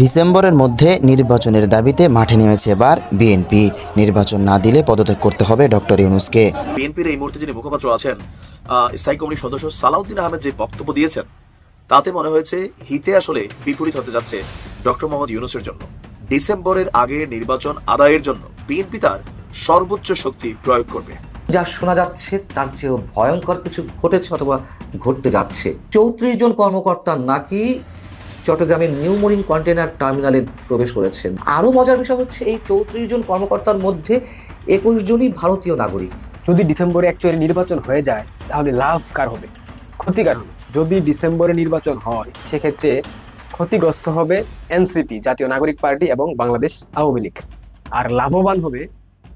ডিসেম্বরের মধ্যে নির্বাচনের দাবিতে মাঠে নেমেছে এবার বিএনপি। নির্বাচন না দিলে পদত্যাগ করতে হবে ডক্টর ইউনুসকে। বিএনপির এই মুহূর্তে যিনি মুখপাত্র আছেন স্থায়ী কমিটির সদস্য সালাউদ্দিন আহমেদ যে বক্তব্য দিয়েছেন তাতে মনে হয়েছে হিতে আসলে বিপরীত হতে যাচ্ছে ডক্টর মোহাম্মদ ইউনুসের জন্য। ডিসেম্বরের আগে নির্বাচন আদায়ের জন্য বিএনপি তার সর্বোচ্চ শক্তি প্রয়োগ করবে। যা শোনা যাচ্ছে তার চেয়েও ভয়ঙ্কর কিছু ঘটেছে অথবা ঘটতে যাচ্ছে। চৌত্রিশ জন কর্মকর্তা নাকি চট্টগ্রামের নিউ মরিন কন্টেনার টার্মিনালে প্রবেশ করেছেন। আরও মজার বিষয় হচ্ছে, এই চৌত্রিশ জন কর্মকর্তার মধ্যে একুশ জনই ভারতীয় নাগরিক। যদি ডিসেম্বরে অ্যাকচুয়ালি নির্বাচন হয়ে যায়, তাহলে লাভ কার হবে? ক্ষতিকার হবে। যদি ডিসেম্বরে নির্বাচন হয়, সেক্ষেত্রে ক্ষতিগ্রস্ত হবে এনসিপি, জাতীয় নাগরিক পার্টি এবং বাংলাদেশ আওয়ামী লীগ। আর লাভবান হবে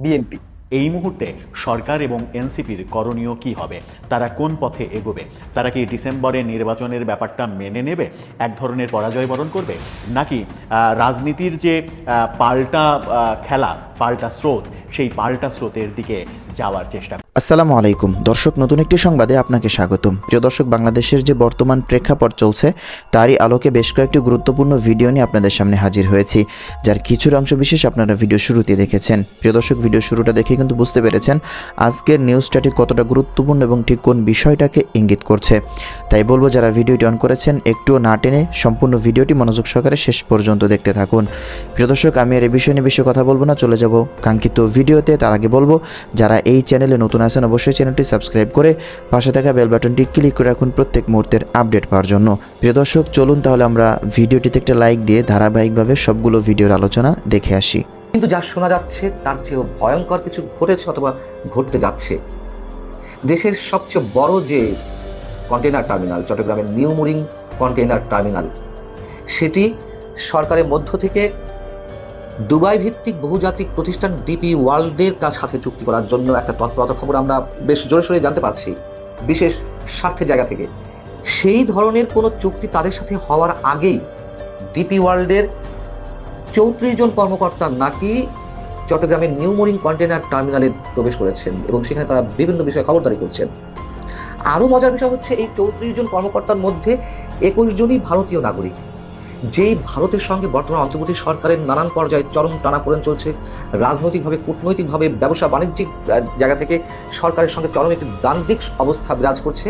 বিএনপি। এই মুহূর্তে সরকার এবং এনসিপির করণীয় কি হবে? তারা কোন পথে এগোবে? তারা কি ডিসেম্বরে নির্বাচনের ব্যাপারটা মেনে নেবে? এক ধরনের পরাজয় বরণ করবে? নাকি রাজনীতির যে পাল্টা খেলা, পাল্টা স্রোত, সেই পাল্টা স্রোতের দিকে যাওয়ার চেষ্টা আসসালামু আলাইকুম। দর্শক, নতুন একটি সংবাদে আপনাকে স্বাগতম। প্রিয় দর্শক, বাংলাদেশের যে বর্তমান প্রেক্ষাপট চলছে, তারই আলোকে বেশ কয়েকটি গুরুত্বপূর্ণ ভিডিও নিয়ে আপনাদের সামনে হাজির হয়েছি, যার কিছুর অংশ বিশেষ আপনারা ভিডিও শুরুতে দেখেছেন। প্রিয় দর্শক, ভিডিও শুরুটা দেখে কিন্তু বুঝতে পেরেছেন আজকের নিউজটাটি কতটা গুরুত্বপূর্ণ এবং ঠিক কোন বিষয়টাকে ইঙ্গিত করছে। তাই বলব, যারা ভিডিওটি অন করেছেন, একটুও না টেনে সম্পূর্ণ ভিডিওটি মনোযোগ সহকারে শেষ পর্যন্ত দেখতে থাকুন। প্রিয় দর্শক, আমি আর এই বিষয় নিয়ে বেশি কথা বলব না, চলে যাব কাঙ্ক্ষিত ভিডিওতে। তার আগে বলব, যারা এই চ্যানেলে নতুন আছেন অবশ্যই চ্যানেলটি সাবস্ক্রাইব করে পাশে থাকা বেল বাটনটি ক্লিক করে রাখুন প্রত্যেক মুহূর্তের আপডেট পাওয়ার জন্য। প্রিয় দর্শক, চলুন তাহলে আমরা ভিডিওটিতে একটা লাইক দিয়ে ধারাবাহিকভাবে সবগুলো ভিডিওর আলোচনা দেখে আসি। কিন্তু যা শোনা যাচ্ছে, তার চেয়েও ভয়ঙ্কর কিছু ঘটেছে অথবা ঘটতে যাচ্ছে। দেশের সবচেয়ে বড় যে কন্টেনার টার্মিনাল চট্টগ্রামের নিউ মুরিং কন্টেনার টার্মিনাল সেটি সরকারের মধ্য থেকে দুবাই ভিত্তিক বহুজাতিক প্রতিষ্ঠান ডিপি ওয়ার্ল্ডের কাছ সাথে চুক্তি করার জন্য একটা তৎপরতা খবর আমরা বেশ জোরে সোরে জানতে পারছি, বিশেষ স্বার্থের জায়গা থেকে। সেই ধরনের কোনো চুক্তি তাদের সাথে হওয়ার আগেই ডিপি ওয়ার্ল্ডের চৌত্রিশ জন কর্মকর্তা নাকি চট্টগ্রামের নিউ মরিন কন্টেনার টার্মিনালে প্রবেশ করেছেন এবং সেখানে তারা বিভিন্ন বিষয়ে খবরদারি করছেন। আরও মজার বিষয় হচ্ছে এই চৌত্রিশ জন কর্মকর্তার মধ্যে একুশ জনই ভারতীয় নাগরিক। যেই ভারতের সঙ্গে বর্তমান অন্তর্বর্তী সরকারের নানান পর্যায়ে চরম টানাপোড়েন চলছে, রাজনৈতিকভাবে, কূটনৈতিকভাবে, ব্যবসা বাণিজ্যিক জায়গা থেকে সরকারের সঙ্গে চরম একটি দ্বান্দ্বিক অবস্থা বিরাজ করছে।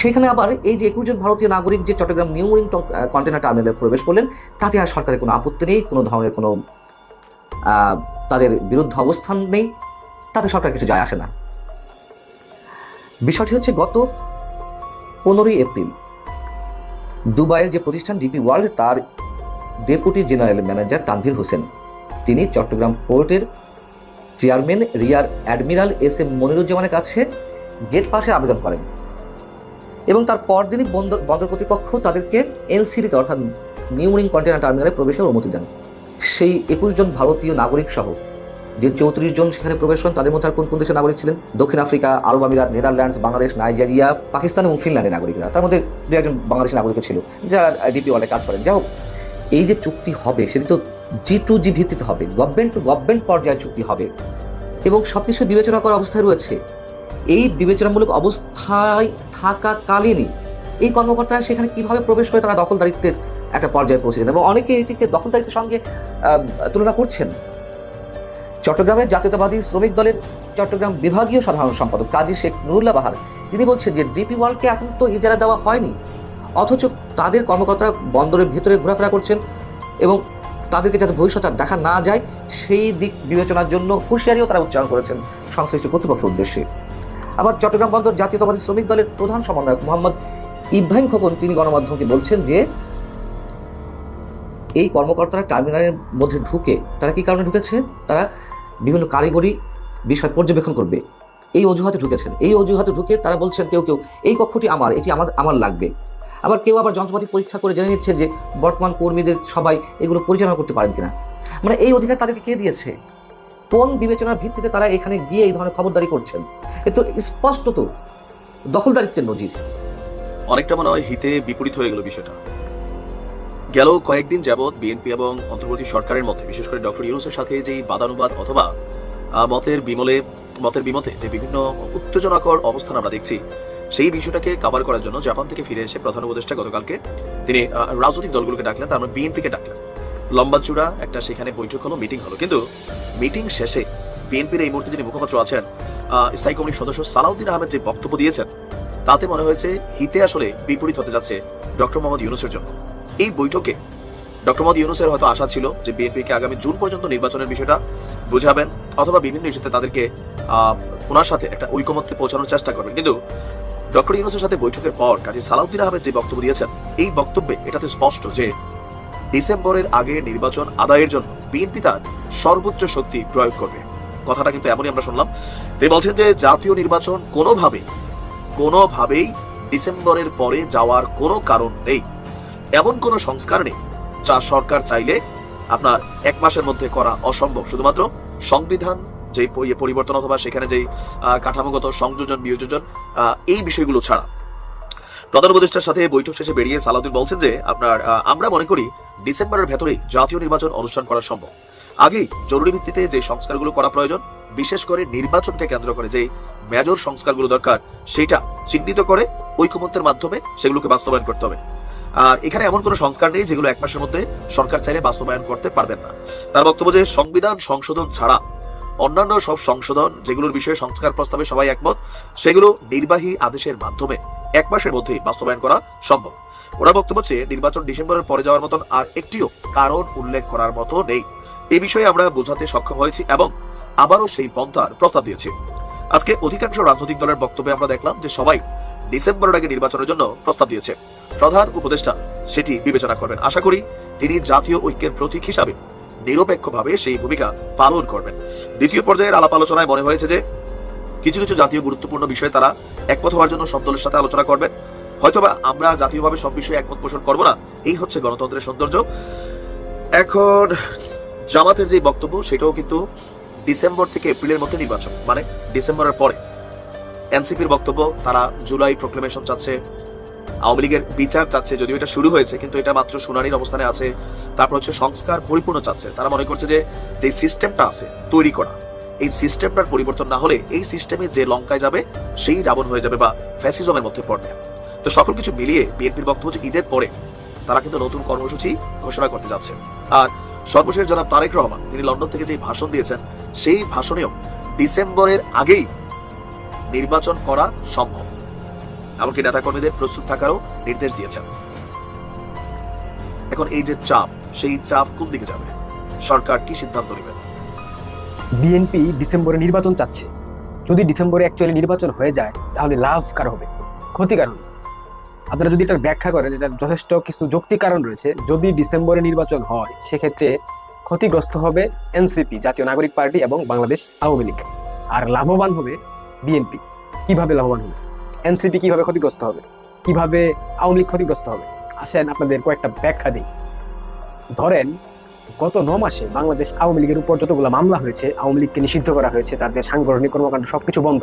সেখানে আবার এই যে একুশ জন ভারতীয় নাগরিক যে চট্টগ্রাম নিউ মরিন কন্টেনার টার্মিনালে প্রবেশ করলেন, তাতে আর সরকারের কোনো আপত্তি নেই, কোনো ধরনের কোনো তাদের বিরুদ্ধে অবস্থান নেই, তাতে সরকার কিছু যায় আসে না। বিষয়টি হচ্ছে গত পনেরোই এপ্রিল দুবাইয়ের যে প্রতিষ্ঠান ডিপি ওয়ার্ল্ড, তার deputy general manager Tanvir Hossain. তিনি চট্টগ্রাম পোর্টের chairman rear admiral S M মনিরুজ্জামানের কাছে গেট পাসের আবেদন করেন এবং তার পরদিনই বন্দর বন্দর কর্তৃপক্ষ তাদেরকে এনসিডিতে অর্থাৎ নিউমরিং কন্টেনার টার্মিনালে প্রবেশের অনুমতি দেন। সেই একুশ জন ভারতীয় নাগরিক সহ যে চৌত্রিশ জন সেখানে প্রবেশ করেন, তাদের মধ্যে আর কোন কোন দেশের নাগরিক ছিলেন? দক্ষিণ আফ্রিকা, আরব আমিরাত, নেদারল্যান্ডস, বাংলাদেশ, নাইজেরিয়া, পাকিস্তান এবং ফিনল্যান্ডের নাগরিকরা। তার মধ্যে দু একজন বাংলাদেশের নাগরিক ছিল, যারা ডিপি ওয়ালে কাজ করেন। যাই হোক, এই যে চুক্তি হবে, সেটি তো জি টু জি ভিত্তিতে হবে, গভর্নমেন্ট টু গভর্নমেন্ট পর্যায়ে চুক্তি হবে এবং সব কিছু বিবেচনা করার অবস্থায় রয়েছে। এই বিবেচনামূলক অবস্থায় থাকাকালীনই এই কর্মকর্তারা সেখানে কীভাবে প্রবেশ করে তারা দখলদারিত্বের একটা পর্যায়ে পৌঁছেছেন এবং অনেকে এটিকে দখলদারিত্বের সঙ্গে তুলনা করছেন। চট্টগ্রামের জাতীয়তাবাদী শ্রমিক দলের চট্টগ্রাম বিভাগীয় সাধারণ সম্পাদক কাজী শেখ নুরুল্লাহ বাহার। তিনি বলছেন যে ডিপি ওয়ার্ল্ডকে এখন তো ইজারা দেওয়া হয়নি, অথচ তাদের কর্মকর্তারা বন্দরের ভিতরে ঘোরাফেরা করছেন এবং তাদেরকে যাতে ভবিষ্যতে দেখা না যায়, সেই দিক বিবেচনার জন্য হুঁশিয়ারিও তারা উচ্চারণ করেছেন সংশ্লিষ্ট কর্তৃপক্ষের উদ্দেশ্যে। আবার চট্টগ্রাম বন্দর জাতীয়তাবাদী শ্রমিক দলের প্রধান সমন্বয়ক মোহাম্মদ ইব্রাহিম খোকন, তিনি গণমাধ্যমকে বলছেন যে এই কর্মকর্তারা টার্মিনালের মধ্যে ঢুকে তারা কি কারণে ঢুকেছে? তারা বিভিন্ন কারিগরি বিষয় পর্যবেক্ষণ করবে। এই অজুহাতে ঢুকেছেন। এই অজুহাতে ঢুকে তারা বলছেন, কেউ কেউ, এই কক্ষটি আমার, এটি আমার আমার লাগবে। আবার কেউ আবার যন্ত্রপাতি পরীক্ষা করে জেনে নিচ্ছে যে বর্তমান কর্মীদের সবাই এগুলো পরিচালনা করতে পারেন কিনা। মানে এই অধিকার তাদেরকে কে দিয়েছে? কোন বিবেচনার ভিত্তিতে তারা এখানে গিয়ে এই ধরনের খবরদারি করছেন? এ তো স্পষ্টত দখলদারিত্বের নজির। অনেকটা মনে হয় হিতে বিপরীত হয়ে গেল বিষয়টা। গেল কয়েকদিন যাবৎ বিএনপি এবং অন্তর্বর্তী সরকারের মধ্যে, বিশেষ করে ডক্টর ইউনুসের সাথে যেই বাদানুবাদ অথবা মতের বিমলে, মতের বিমতে যে বিভিন্ন উত্তেজনাকর অবস্থান আমরা দেখছি, সেই বিষয়টাকে কভার করার জন্য জাপান থেকে ফিরে এসে প্রধান উপদেষ্টা গতকালকে তিনি রাজনৈতিক দলগুলোকে ডাকলেন, তার মানে বিএনপিকে ডাকলেন। লম্বা চূড়া একটা সেখানে বৈঠক হলো মিটিং হলো। কিন্তু মিটিং শেষে বিএনপির এই মুহূর্তে যিনি মুখপাত্র আছেন স্থায়ী কমিটির সদস্য সালাউদ্দিন আহমেদ যে বক্তব্য দিয়েছেন, তাতে মনে হয়েছে হিতে আসলে বিপরীত হতে যাচ্ছে ডক্টর মোহাম্মদ ইউনুসের জন্য। এই বৈঠকে ডক্টর মোহাম্মদ ইউনুসের হয়তো আশা ছিল যে বিএনপিকে আগামী জুন পর্যন্ত নির্বাচনের বিষয়টা বুঝাবেন অথবা বিভিন্ন ইস্যুতে তাদেরকে ওনার সাথে একটা ঐকমত্যে পৌঁছানোর চেষ্টা করবেন। কিন্তু ডক্টর ইউনুসের সাথে বৈঠকের পর কাজী সালাউদ্দিন আহমেদ যে বক্তব্য দিয়েছেন, এই বক্তব্যে এটা তো স্পষ্ট যে ডিসেম্বরের আগে নির্বাচন আদায়ের জন্য বিএনপি তার সর্বোচ্চ শক্তি প্রয়োগ করবে। কথাটা কিন্তু এমনই আমরা শুনলাম। তিনি বলছেন যে জাতীয় নির্বাচন কোনোভাবেই কোনোভাবেই ডিসেম্বরের পরে যাওয়ার কোনো কারণ নেই। এমন কোনো সংস্কার নেই যা সরকার চাইলে আপনার এক মাসের মধ্যে করা অসম্ভব। শুধুমাত্র সংবিধান যে পরিবর্তন অথবা সেখানে যে কাঠামোগত সংযোজন বিয়োজন এই বিষয়গুলো ছাড়া। প্রধান উপদেষ্টার সাথে বৈঠক শেষে বেরিয়ে সালাউদ্দিন বলছেন যে, আপনার আমরা মনে করি ডিসেম্বরের ভেতরেই জাতীয় নির্বাচন অনুষ্ঠান করা সম্ভব। আগেই জরুরি ভিত্তিতে যে সংস্কারগুলো করা প্রয়োজন, বিশেষ করে নির্বাচনকে কেন্দ্র করে যে মেজর সংস্কারগুলো দরকার, সেটা চিহ্নিত করে ঐকমত্যের মাধ্যমে সেগুলোকে বাস্তবায়ন করতে হবে। আর এখানে এমন কোনো সংস্কার নেই যেগুলো এক মাসের মধ্যে সরকার চাইলে বাস্তবায়ন করতে পারবেন না। তার বক্তব্য যে সংবিধান সংশোধন ছাড়া অন্যান্য সব সংশোধন যেগুলোর বিষয়ে সংস্কার প্রস্তাবে সবাই একমত, সেগুলো নির্বাহী আদেশের মাধ্যমে এক মাসের মধ্যেই বাস্তবায়ন করা সম্ভব। ওরা বক্তব্য হচ্ছে, নির্বাচন ডিসেম্বরের পরে যাওয়ার মতন আর একটিও কারণ উল্লেখ করার মতো নেই। এ বিষয়ে আমরা বোঝাতে সক্ষম হয়েছি এবং আবারও সেই পন্থার প্রস্তাব দিয়েছি। আজকে অধিকাংশ রাজনৈতিক দলের বক্তব্যে আমরা দেখলাম যে সবাই ডিসেম্বরের আগে নির্বাচনের জন্য প্রস্তাব দিয়েছে। প্রধান উপদেষ্টা সেটি বিবেচনা করবেন। আশা করি তিনি জাতীয় ঐক্যের প্রতীক হিসাবে নিরপেক্ষভাবে সেই ভূমিকা পালন করবেন। দ্বিতীয় পর্যায়ের আলাপ আলোচনায় মনে হয়েছে যে কিছু কিছু জাতীয় গুরুত্বপূর্ণ বিষয়ে তারা একমত হওয়ার জন্য সব দলের সাথে আলোচনা করবেন। হয়তোবা আমরা জাতীয়ভাবে সব বিষয়ে একমত পোষণ করব না। এই হচ্ছে গণতন্ত্রের সৌন্দর্য। এখন জামাতের যে বক্তব্য, সেটাও কিন্তু ডিসেম্বর থেকে এপ্রিলের মধ্যে নির্বাচন মানে ডিসেম্বরের পরে। এনসিপির বক্তব্য, তারা জুলাই প্রক্লেমেশন চাচ্ছে। আওয়ামী লীগের বিচার চাচ্ছে, যদিও এটা শুরু হয়েছে, কিন্তু এটা মাত্র শুনানির অবস্থানে আছে। তারপর হচ্ছে সংস্কার পরিপূর্ণ চাচ্ছে। তারা মনে করছে যে যে সিস্টেমটা আছে, তৈরি করা, এই সিস্টেমটার পরিবর্তন না হলে এই সিস্টেমে যে লঙ্কায় যাবে, সেই রাবণ হয়ে যাবে বা ফ্যাসিজমের মধ্যে পড়বে। তো সকল কিছু মিলিয়ে বিএনপির বক্তব্য যে ঈদের পরে তারা কিন্তু নতুন কর্মসূচি ঘোষণা করতে যাচ্ছে। আর সর্বশেষ জনাব তারেক রহমান, তিনি লন্ডন থেকে যে ভাষণ দিয়েছেন, সেই ভাষণেও ডিসেম্বরের আগেই নির্বাচন করা সম্ভব। এমনকি নেতাকর্মীদের প্রস্তুত থাকারও নির্দেশ দিয়েছেন। এখন এই যে চাপ, সেই চাপ কোন দিকে যাবে? সরকার কি সিদ্ধান্ত নেবে? বিএনপি ডিসেম্বরে নির্বাচন চাচ্ছে। যদি ডিসেম্বরে অ্যাকচুয়ালি নির্বাচন হয়ে যায়, তাহলে লাভ কার হবে? ক্ষতি কার হবে। আপনারা যদি এটা ব্যাখ্যা করেন এটা যথেষ্ট কিছু যৌক্তিক কারণ রয়েছে। যদি ডিসেম্বরে নির্বাচন হয়, সেক্ষেত্রে ক্ষতিগ্রস্ত হবে এনসিপি জাতীয় নাগরিক পার্টি এবং বাংলাদেশ আওয়ামী লীগ। আর লাভবান হবে বিএনপি কীভাবে লাভবান হবে? এনসিপি কীভাবে ক্ষতিগ্রস্ত হবে? কীভাবে আওয়ামী লীগ ক্ষতিগ্রস্ত হবে? আসেন আপনাদের কয়েকটা ব্যাখ্যা দিই। ধরেন, গত ন মাসে বাংলাদেশ আওয়ামী লীগের উপর যতগুলো মামলা হয়েছে, আওয়ামী লীগকে নিষিদ্ধ করা হয়েছে, তাদের সাংগঠনিক কর্মকাণ্ড সবকিছু বন্ধ।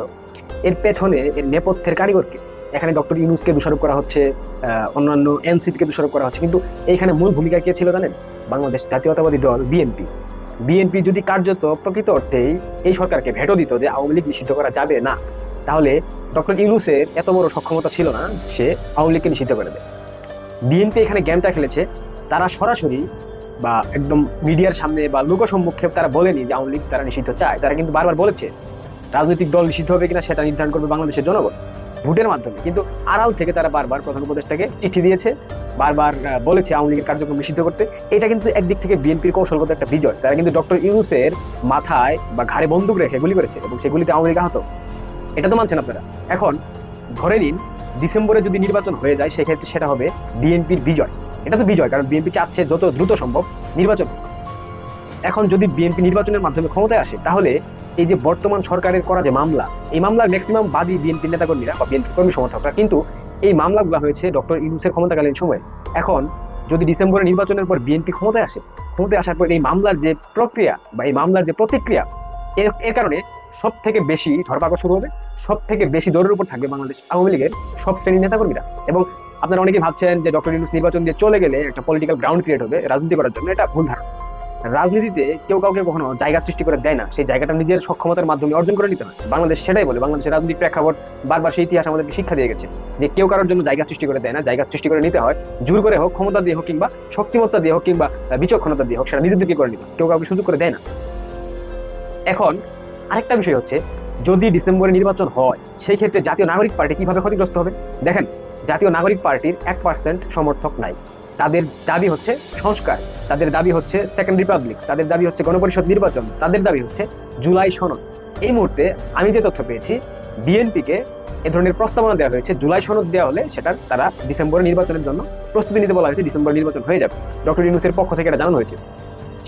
এর পেছনে এর নেপথ্যের কারিগরকে, এখানে ডক্টর ইউনুসকে দোষারোপ করা হচ্ছে অন্যান্য এনসিপি কে দোষারোপ করা হচ্ছে, কিন্তু এইখানে মূল ভূমিকা কে ছিল জানেন? বাংলাদেশ জাতীয়তাবাদী দল, বিএনপি। বিএনপি যদি কার্যত প্রকৃত অর্থেই এই সরকারকে ভেটো দিত যে আওয়ামী লীগ নিষিদ্ধ করা যাবে না তাহলে ডক্টর ইউনুসের এত বড় সক্ষমতা ছিল না, সে আওয়ামী লীগকে নিষিদ্ধ করে দেয় বিএনপি এখানে গেমটা খেলেছে, তারা সরাসরি বা একদম মিডিয়ার সামনে বা লোক সম্মুখে তারা বলেনি যে আওয়ামী লীগ তারা নিষিদ্ধ চায়। তারা কিন্তু বারবার বলেছে, রাজনৈতিক দল নিষিদ্ধ হবে কিনা সেটা নির্ধারণ করবে বাংলাদেশের জনগণ ভোটের মাধ্যমে। কিন্তু আড়াল থেকে তারা বারবার প্রধান উপদেষ্টাকে চিঠি দিয়েছে, বারবার বলেছে আওয়ামী লীগের কার্যক্রম নিষিদ্ধ করতে। এটা কিন্তু একদিক থেকে বিএনপির কৌশলগত একটা বিজয়। তারা কিন্তু ডক্টর ইউনুসের মাথায় বা ঘাড়ে বন্দুক রেখে গুলি করেছে এবং সেগুলিতে আওয়ামী লীগ আহত। এটা তো মানছেন আপনারা। এখন ধরে নিন, ডিসেম্বরে যদি নির্বাচন হয়ে যায়, সেক্ষেত্রে সেটা হবে বিএনপির বিজয়। এটা তো বিজয়, কারণ বিএনপি চাচ্ছে যত দ্রুত সম্ভব নির্বাচন এখন যদি বিএনপি নির্বাচনের মাধ্যমে ক্ষমতায় আসে, তাহলে এই যে বর্তমান সরকারের করা যে মামলা, এই মামলার ম্যাক্সিমাম বাদী বিএনপি নেতাকর্মীরা বা বিএনপি কর্মী সমর্থকরা কিন্তু এই মামলাগুলো হয়েছে ডক্টর ইউনুসের ক্ষমতাকালীন সময়ে। এখন যদি ডিসেম্বরে নির্বাচনের পর বিএনপি ক্ষমতায় আসে, ক্ষমতায় আসার পর এই মামলার যে প্রক্রিয়া বা এই মামলার যে প্রতিক্রিয়া, এর এর কারণে সব থেকে বেশি ধরপাকড় শুরু হবে। সব থেকে বেশি দৌড়ের উপর থাকবে বাংলাদেশ আওয়ামী লীগের সব শ্রেণির নেতাকর্মীরা। এবং আপনারা অনেকে ভাবছেন যে ডক্টর ইউনুস নির্বাচন দিয়ে চলে গেলে একটা পলিটিক্যাল গ্রাউন্ড ক্রিয়েট হবে, রাজনীতি করার জন্য। এটা ভুল ধারণা। রাজনীতিতে কেউ কাউকে কখনো জায়গা সৃষ্টি করে দেয় না। সেই জায়গাটা নিজের সক্ষমতার মাধ্যমে অর্জন করে নিতে হয়। বাংলাদেশ সেটাই বলে, বাংলাদেশের রাজনৈতিক প্রেক্ষাপট বারবার সেই ইতিহাস আমাদেরকে শিক্ষা দিয়ে গেছে যে কেউ কারোর জন্য জায়গা সৃষ্টি করে দেয় না। জায়গা সৃষ্টি করে নিতে হয়, জোর করে হোক, ক্ষমতা দিয়ে হোক কিংবা শক্তিমত্তা দিয়ে হোক কিংবা বিচক্ষণতা দিয়ে হোক, সেটা নিজেদেরকে করে নিতে হয়। কেউ কাউকে সুযোগ করে দেয় না। এখন আরেকটা বিষয় হচ্ছে যদি ডিসেম্বরে নির্বাচন হয় সেই ক্ষেত্রে জাতীয় নাগরিক পার্টি কীভাবে ক্ষতিগ্রস্ত হবে? দেখেন, জাতীয় নাগরিক পার্টির এক পার্সেন্ট সমর্থক নাই। তাদের দাবি হচ্ছে সংস্কার, তাদের দাবি হচ্ছে সেকেন্ড রিপাবলিক তাদের দাবি হচ্ছে গণপরিষদ নির্বাচন, তাদের দাবি হচ্ছে জুলাই সনদ। এই মুহূর্তে আমি যে তথ্য পেয়েছি, বিএনপিকে এ ধরনের প্রস্তাবনা দেওয়া হয়েছে। জুলাই সনদ দেওয়া হলে সেটার তারা ডিসেম্বরে নির্বাচনের জন্য প্রস্তুতি নিতে বলা হয়েছে, ডিসেম্বর নির্বাচন হয়ে যাবে। ডক্টর ইউনুসের পক্ষ থেকে এটা জানানো হয়েছে।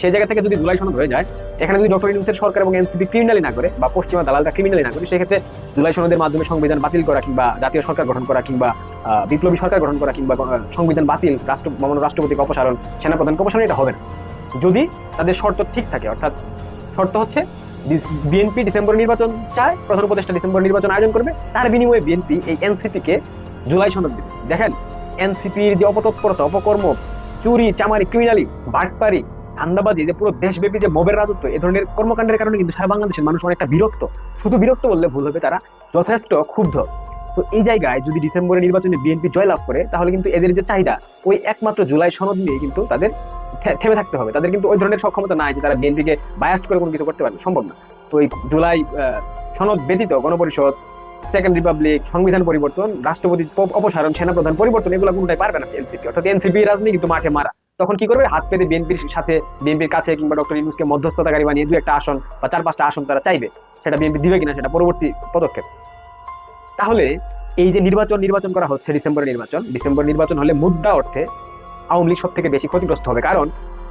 সেই জায়গা থেকে যদি জুলাই সনদ হয়ে যায়, এখানে যদি ডক্টর ইউনুসের সরকার এবং এনসিপি ক্রিমিনালি না করে বা পশ্চিমা দালালরা ক্রিমিনালি না করে, সেক্ষেত্রে জুলাই সনদের মাধ্যমে সংবিধান বাতিল করা কিংবা জাতীয় সরকার গঠন করা কিংবা বিপ্লবী সরকার গঠন করা কিংবা সংবিধান বাতিল, রাষ্ট্র, মাননীয় রাষ্ট্রপতিকে অপসারণ, সেনাপ্রধানকে অপসারণ, এটা হবে না। যদি তাদের শর্ত ঠিক থাকে, অর্থাৎ শর্ত হচ্ছে বিএনপি ডিসেম্বর নির্বাচন চায়, প্রধান উপদেষ্টা ডিসেম্বর নির্বাচন আয়োজন করবে, তার বিনিময়ে বিএনপি এই এনসিপি কে জুলাই সনদ দেবে। দেখেন এনসিপির যে অপতৎপরতা, অপকর্ম, চুরি, চামারি ক্রিমিনালি বাটপারি ধান্দাবাজি যে পুরো দেশব্যাপী যে মবের রাজত্ব, এ ধরনের কর্মকাণ্ডের কারণে কিন্তু সারা বাংলাদেশের মানুষ অনেকটা বিরক্ত। শুধু বিরক্ত বললে ভুল হবে, তারা যথেষ্ট ক্ষুব্ধ। তো এই জায়গায় যদি ডিসেম্বরে নির্বাচনে বিএনপি জয়লাভ করে, তাহলে কিন্তু এদের যে চাহিদা, ওই একমাত্র জুলাই সনদ নিয়ে কিন্তু তাদের থেমে থাকতে হবে। তাদের কিন্তু ওই ধরনের সক্ষমতা নাই যে তারা বিএনপিকে বায়াস্ট করে কোনো কিছু করতে পারবে, সম্ভব না। তো ওই জুলাই সনদ ব্যতীত গণপরিষদ সেকেন্ড রিপাবলিক সংবিধান পরিবর্তন, রাষ্ট্রপতি অপসারণ, সেনাপ্রধান পরিবর্তন, এগুলো কোনটাই পারবে না এনসিপি। অর্থাৎ এনসিপি রাজনীতি কিন্তু মাঠে মারা। তখন কি করবে? হাত পেতে বিএনপির সাথে, বিএনপির কাছে কিংবা ডক্টর ইউনুসকে মধ্যস্থতাকারী বানিয়ে দু একটা আসন বা চার পাঁচটা আসন তারা চাইবে। সেটা বিএনপি দিবে কিনা সেটা পরবর্তী পদক্ষেপ। তাহলে এই যে নির্বাচন নির্বাচন করা হচ্ছে ডিসেম্বরের নির্বাচন। ডিসেম্বর নির্বাচন হলে মুদ্রা অর্থে আওয়ামী লীগ সব থেকে বেশি ক্ষতিগ্রস্ত হবে। কারণ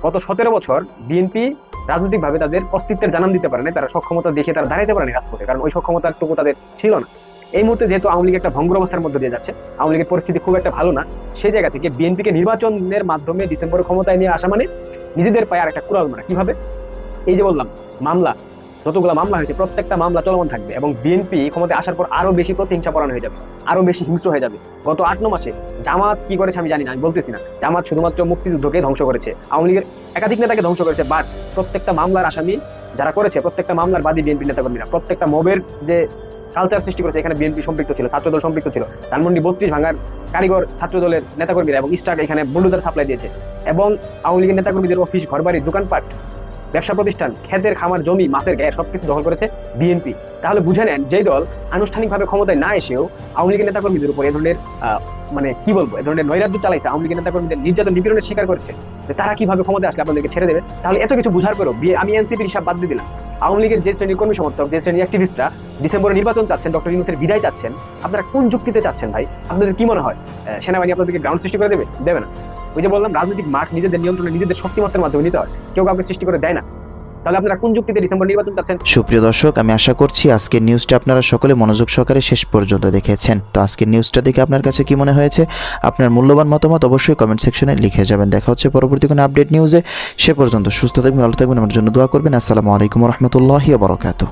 গত সতেরো বছর বিএনপি রাজনৈতিকভাবে তাদের অস্তিত্বের জানান দিতে পারে না তারা সক্ষমতা দেখে তারা দাঁড়াইতে পারেনি রাজপথে। কারণ ওই সক্ষমতাটুকু তাদের ছিল না। এই মুহূর্তে যেহেতু আওয়ামী লীগ একটা ভঙ্গুর অবস্থার মধ্যে দিয়ে যাচ্ছে, আওয়ামী লীগের পরিস্থিতি খুব একটা ভালো না। সেই জায়গা থেকে বিএনপিকে নির্বাচনের মাধ্যমে ডিসেম্বরে ক্ষমতায় নিয়ে আসা মানে নিজেদের পায়ে আর একটা কুড়াল মারা। কীভাবে? এই যে বললাম, মামলা, যতগুলো মামলা হয়েছে, প্রত্যেকটা মামলা চলমান থাকবে এবং বিএনপি ক্ষমতায় আসার পর আরও বেশি প্রতিহিংসা পরায়ণ হয়ে যাবে, আরও বেশি হিংস্র হয়ে যাবে। গত আট, ন মাসে জামাত কি করেছে আমি জানি না, আমি বলতেছি না। জামাত শুধুমাত্র মুক্তিযুদ্ধকে ধ্বংস করেছে, আওয়ামী লীগের একাধিক নেতাকে ধ্বংস করেছে বাট প্রত্যেকটা মামলার আসামি যারা করেছে, প্রত্যেকটা মামলার বাদী বিএনপি নেতাকর্মীরা, প্রত্যেকটা মবের যে কালচার সৃষ্টি করেছে, এখানে বিএনপি সম্পৃক্ত ছিল, ছাত্রদল সম্পৃক্ত ছিল। ধানমন্ডি বত্রিশ ভাঙার কারিগর ছাত্রদলের নেতাকর্মীরা এবং স্টার্ট এখানে বুলডোজার সাপ্লাই দিয়েছে। এবং আওয়ামী লীগের নেতাকর্মীদের অফিস ঘরবাড়ি, দোকানপাট ব্যবসা প্রতিষ্ঠান ক্ষেতের খামার, জমি, মাছের গ্যাস সবকিছু দখল করেছে বিএনপি। তাহলে বুঝে নেন, যেই দল আনুষ্ঠানিকভাবে ক্ষমতায় না এসেও আওয়ামী লীগের নেতাকর্মীদের উপর এ ধরনের মানে কি বলব, এ ধরনের নৈরাজ্য চালাইছে, আওয়ামী লীগের নেতাকর্মীদের নির্যাতন নিপীড়নের শিকার করেছে তারা কীভাবে ক্ষমতায় আসলে আপনাদেরকে ছেড়ে দেবে, তাহলে এত কিছু বুঝার পরেও আমি এনসিপির হিসাব বাদ দিয়ে দিলাম। আওয়ামী লীগের যে শ্রেণির কর্মী সমর্থক, যে শ্রেণির অ্যাক্টিভিস্টরা ডিসেম্বরে নির্বাচন চাচ্ছেন, ডক্টর ইউনুসের বিদায় চাচ্ছেন, আপনারা কোন যুক্তিতে চাচ্ছেন ভাই? আপনাদের কি মনে হয়? সেনাবাহিনী আপনাদেরকে গ্রাউন্ড সৃষ্টি করে দেবে? দেবে না। ওই যে বললাম, রাজনৈতিক মাঠ নিজেদের নিয়ন্ত্রণে নিজেদের শক্তিমত্তার মাধ্যমে নিতে হয়। কেউ কাউকে সৃষ্টি করে দেয় না। তাহলে আপনারা কোন যুক্তিতে ডিসেম্বর নির্বাচন চাচ্ছেন? সুপ্রিয় দর্শক, আমি আশা করছি আজকের নিউজটা আপনারা সকলে মনোযোগ সহকারে শেষ পর্যন্ত দেখেছেন। তো আজকের নিউজটা দেখে আপনার কাছে কি মনে হয়েছে? আপনার মূল্যবান মতামত অবশ্যই কমেন্ট সেকশনে লিখে যাবেন। দেখা হচ্ছে পরবর্তী কোনো আপডেট নিউজে। সে পর্যন্ত সুস্থ থাকবেন, ভালো থাকবেন, আমার জন্য দোয়া করবেন। আসসালামু আলাইকুম রহমতুল্লাহি বরকাতু